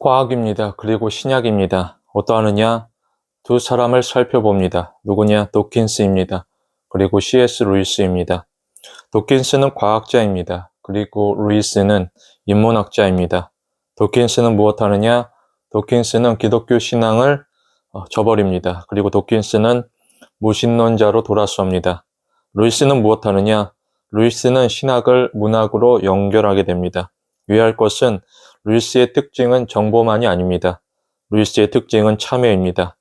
과학입니다. 그리고 신약입니다. 어떠하느냐? 두 사람을 살펴봅니다. 누구냐? 도킨스입니다. 그리고 C.S. 루이스입니다. 도킨스는 과학자입니다. 그리고 루이스는 인문학자입니다. 도킨스는 무엇하느냐? 도킨스는 기독교 신앙을 어, 저버립니다. 그리고 도킨스는 무신론자로 돌아섭니다. 루이스는 무엇하느냐? 루이스는 신학을 문학으로 연결하게 됩니다. 유의할 것은 루이스의 특징은 정보만이 아닙니다. 루이스의 특징은 참여입니다.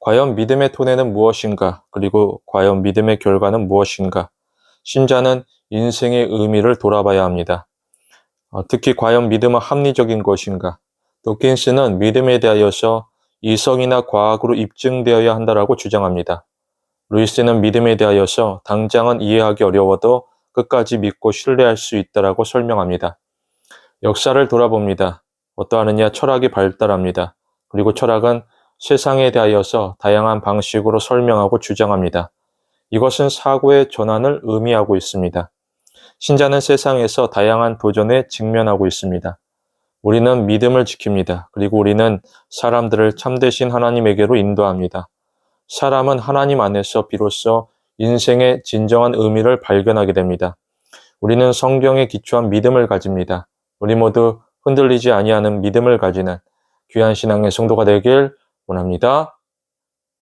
과연 믿음의 토대는 무엇인가? 그리고 과연 믿음의 결과는 무엇인가? 신자는 인생의 의미를 돌아봐야 합니다. 어, 특히 과연 믿음은 합리적인 것인가? 도킨스는 믿음에 대하여서 이성이나 과학으로 입증되어야 한다라고 주장합니다. 루이스는 믿음에 대하여서 당장은 이해하기 어려워도 끝까지 믿고 신뢰할 수 있다라고 설명합니다. 역사를 돌아봅니다. 어떠하느냐 철학이 발달합니다. 그리고 철학은 세상에 대하여서 다양한 방식으로 설명하고 주장합니다. 이것은 사고의 전환을 의미하고 있습니다. 신자는 세상에서 다양한 도전에 직면하고 있습니다. 우리는 믿음을 지킵니다. 그리고 우리는 사람들을 참되신 하나님에게로 인도합니다. 사람은 하나님 안에서 비로소 인생의 진정한 의미를 발견하게 됩니다. 우리는 성경에 기초한 믿음을 가집니다. 우리 모두 흔들리지 아니하는 믿음을 가지는 귀한 신앙의 성도가 되길 원합니다.